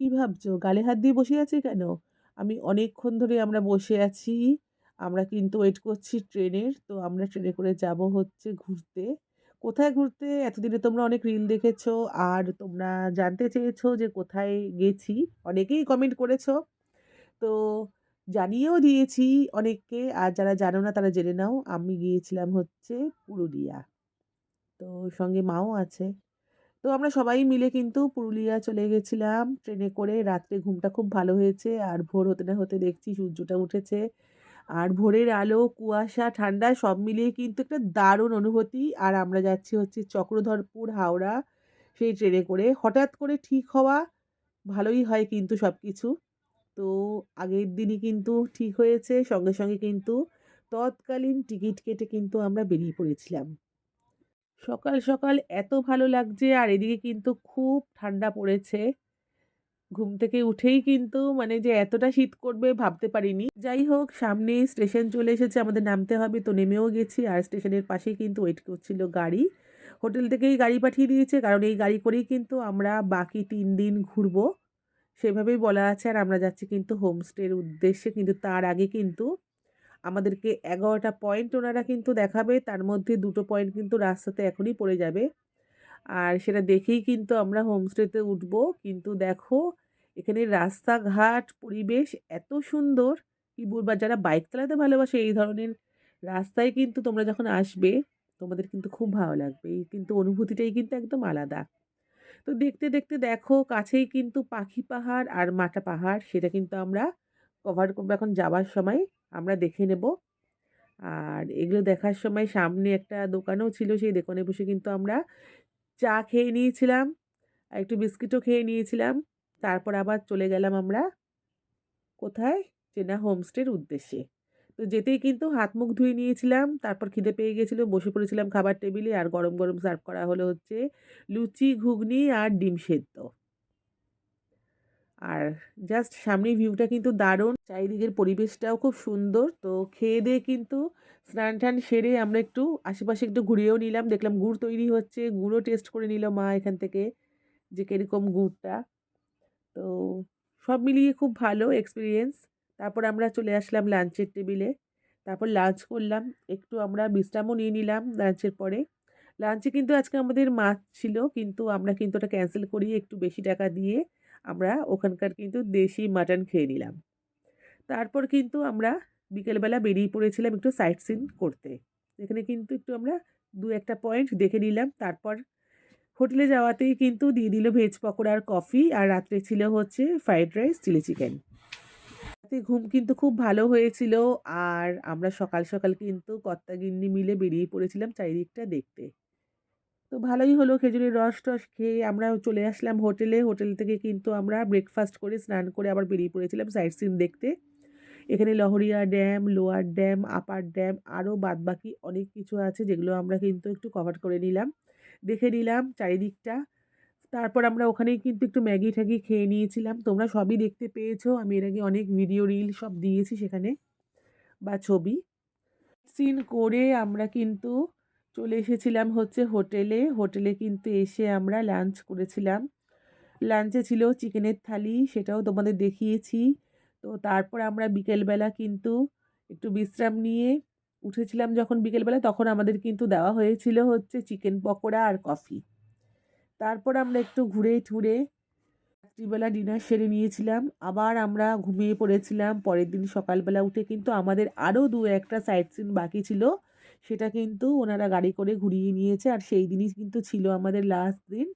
কি ভাবছ? গালে হাত দিয়ে বসে আছি কেন? আমি অনেকক্ষণ ধরে আমরা বসে আছি। আমরা কিন্তু ওয়েট করছি ট্রেনের। তো আমরা ট্রেনে করে যাব হচ্ছে ঘুরতে। কোথায় ঘুরতে? এতদিনে তোমরা অনেক রিল দেখেছ আর তোমরা জানতে চেয়েছো যে কোথায় গেছি। অনেকেই কমেন্ট করেছ। তো জানিয়েও দিয়েছি অনেককে। আর যারা জানো না, তারা জেনে নাও। আমি গিয়েছিলাম হচ্ছে পুরুলিয়া। তো সঙ্গে মাও আছে। তো আমরা সবাই মিলে কিন্তু পুরুলিয়া চলে গেছিলাম ট্রেনে করে। রাত্রে ঘুমটা খুব ভালো হয়েছে। আর ভোর হতে না হতে দেখছি সূর্যটা উঠেছে। আর ভোরের আলো, কুয়াশা, ঠান্ডা সব মিলিয়ে কিন্তু একটা দারুণ অনুভূতি। আর আমরা যাচ্ছি হচ্ছে চক্রধরপুর, হাওড়া সেই ট্রেনে করে। হঠাৎ করে ঠিক হওয়া ভালোই হয় কিন্তু সব কিছু তো আগের দিনই কিন্তু ঠিক হয়েছে। সঙ্গে, সঙ্গে কিন্তু তৎকালীন টিকিট কেটে কিন্তু আমরা বেরিয়ে পড়েছিলাম। সকাল, সকাল এত ভালো লাগছে আর এদিকে কিন্তু খুব ঠান্ডা পড়েছে। ঘুম থেকে উঠেই কিন্তু মানে যে এতটা শীত করবে ভাবতে পারিনি। যাই হোক সামনে স্টেশন চলে এসেছে আমাদের নামতে হবে তো নেমেও গেছি আর স্টেশনের পাশেই কিন্তু ওয়েট করছিল গাড়ি। হোটেল থেকেই গাড়ি পাঠিয়ে দিয়েছে কারণ এই গাড়ি করেই কিন্তু আমরা বাকি তিন দিন ঘুরবো। সেভাবেই বলা আছে আর আমরা যাচ্ছি কিন্তু হোমস্টের উদ্দেশ্যে কিন্তু তার আগে কিন্তু আমাদেরকে এগারোটা পয়েন্ট ওনারা কিন্তু দেখাবে, তার মধ্যে দুটো পয়েন্ট কিন্তু রাস্তাতে এখনই পড়ে যাবে। আর সেটা দেখেই কিন্তু আমরা হোমস্টেতে উঠবো। কিন্তু দেখো, এখানে রাস্তাঘাট, পরিবেশ এত সুন্দর। কি বলব যারা বাইক চালাতে ভালোবাসে এই ধরনের রাস্তায় কিন্তু তোমরা যখন আসবে, তোমাদের কিন্তু খুব ভালো লাগবে। এই কিন্তু অনুভূতিটাই কিন্তু একদম আলাদা। তো দেখতে দেখতে দেখো, কাছেই কিন্তু পাখি পাহাড় আর মাটা পাহাড়, সেটা কিন্তু আমরা কভার করব এখন যাওয়ার সময়। আমরা দেখে নেব। আর এগুলো দেখার সময় সামনে একটা দোকানও ছিল, সেই দোকানে বসে কিন্তু আমরা চা খেয়ে নিয়েছিলাম, আর একটু বিস্কিটও খেয়ে নিয়েছিলাম। তারপর আবার চলে গেলাম আমরা কোথায়? চেনা হোমস্টের উদ্দেশ্যে। তো যেতেই কিন্তু হাত মুখ ধুয়ে নিয়েছিলাম, তারপর খিদে পেয়ে গেছিল, বসে পড়েছিলাম খাবার টেবিলে, আর গরম গরম সার্ভ করা হলো হচ্ছে লুচি, ঘুগনি আর ডিম সেদ্ধ। আর জাস্ট সামনের ভিউটা কিন্তু দারুণ। চারিদিকের পরিবেশটাও খুব সুন্দর। তো খেয়ে দিয়ে কিন্তু স্নান টান সেরে আমরা একটু আশেপাশে একটু ঘুরিয়েও নিলাম। দেখলাম গুড় তৈরি হচ্ছে। গুড়ও টেস্ট করে নিল মা এখান থেকে যে কীরকম গুড়টা। তো সব মিলিয়ে খুব ভালো এক্সপিরিয়েন্স তারপর আমরা চলে আসলাম লাঞ্চের টেবিলে তারপর লাঞ্চ করলাম। একটু আমরা বিশ্রামও নিয়ে নিলাম লাঞ্চের পরে। লাঞ্চে কিন্তু আজকে আমাদের মাছ ছিল। কিন্তু আমরা কিন্তু ওটা ক্যান্সেল করি একটু বেশি টাকা দিয়ে। আমরা ওখানকার কিন্তু দেশি মাটন খেয়ে নিলাম। তারপর কিন্তু আমরা বিকেলবেলা বেরিয়ে পড়েছিলাম একটু সাইট সিন করতে। এখানে কিন্তু একটু আমরা দু একটা পয়েন্ট দেখে নিলাম। তারপর হোটেলে যাওয়াতেই কিন্তু দিয়ে দিল ভেজ পকোড়া আর কফি আর রাত্রে ছিল হচ্ছে ফ্রাইড রাইস চিলি চিকেন রাতে ঘুম কিন্তু খুব ভালো হয়েছিল আর আমরা সকাল সকাল কিন্তু কর্তা গিন্নি মিলে বেরিয়ে পড়েছিলাম চারিদিকটা দেখতে। ভালোই হলো খেজুরের রস টস খেয়ে আমরা চলে আসলাম হোটেলে। হোটেল থেকে কিন্তু আমরা ব্রেকফাস্ট করে স্নান করে আবার বেরিয়ে পড়েছিলাম সাইট সিন দেখতে। এখানে Lahriya dam, lower dam, upper dam আরও বাদবাকি অনেক কিছু আছে যেগুলো আমরা কিন্তু একটু কভার করে নিলাম। দেখে নিলাম চারিদিকটা। তারপর আমরা ওখানেই কিন্তু একটু ম্যাগি ট্যাগি খেয়ে নিয়েছিলাম। তোমরা সবই দেখতে পেয়েছ। আমি এর আগে অনেক ভিডিও রিল সব দিয়েছি সেখানে বা ছবি। সিন করে আমরা কিন্তু চলে এসেছিলাম হচ্ছে হোটেলে। হোটেলে কিন্তু এসে আমরা লাঞ্চ করেছিলাম। লাঞ্চে ছিল চিকেনের থালি, সেটাও তোমাদের দেখিয়েছি। তো তারপর আমরা বিকেলবেলা কিন্তু একটু বিশ্রাম নিয়ে উঠেছিলাম যখন বিকেলবেলা, তখন আমাদের কিন্তু দেওয়া হয়েছিল হচ্ছে চিকেন পকোড়া আর কফি তারপর আমরা একটু ঘুরে ঠুরে রাত্রিবেলা ডিনার সেরে নিয়েছিলাম। আবার আমরা ঘুমিয়ে পড়েছিলাম। পরের দিন সকালবেলা উঠে কিন্তু আমাদের আরও দু একটা সাইট সিন বাকি ছিল। সেটা কিন্তু ওনারা গাড়ি করে ঘুরিয়ে নিয়েছে আর সেই দিনই কিন্তু ছিল আমাদের লাস্ট দিন।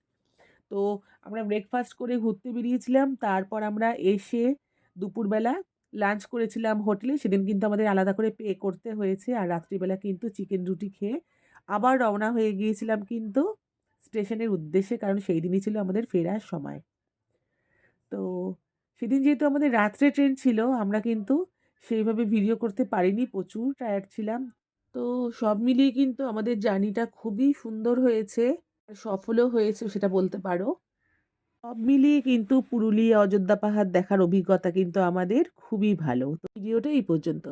তো আমরা ব্রেকফাস্ট করে ঘুরতে বেরিয়েছিলাম, তারপর আমরা এসে দুপুরবেলা লাঞ্চ করেছিলাম হোটেলে। সেদিন কিন্তু আমাদের আলাদা করে পে করতে হয়েছে আর রাত্রিবেলা কিন্তু চিকেন রুটি খেয়ে আবার রওনা হয়ে গিয়েছিলাম কিন্তু স্টেশনের উদ্দেশ্যে, কারণ সেই দিনই ছিল আমাদের ফেরার সময়। তো সেদিন যেহেতু আমাদের রাত্রে ট্রেন ছিল, আমরা কিন্তু সেইভাবে ভিডিও করতে পারিনি, প্রচুর টায়ার্ড ছিলাম। তো সব মিলিয়ে কিন্তু আমাদের জার্নিটা খুবই সুন্দর হয়েছে সফলও হয়েছে সেটা বলতে পারো। সব মিলিয়ে কিন্তু পুরুলিয়া, অযোধ্যা পাহাড় দেখার অভিজ্ঞতা কিন্তু আমাদের খুবই ভালো। তো ভিডিওটা এই পর্যন্ত।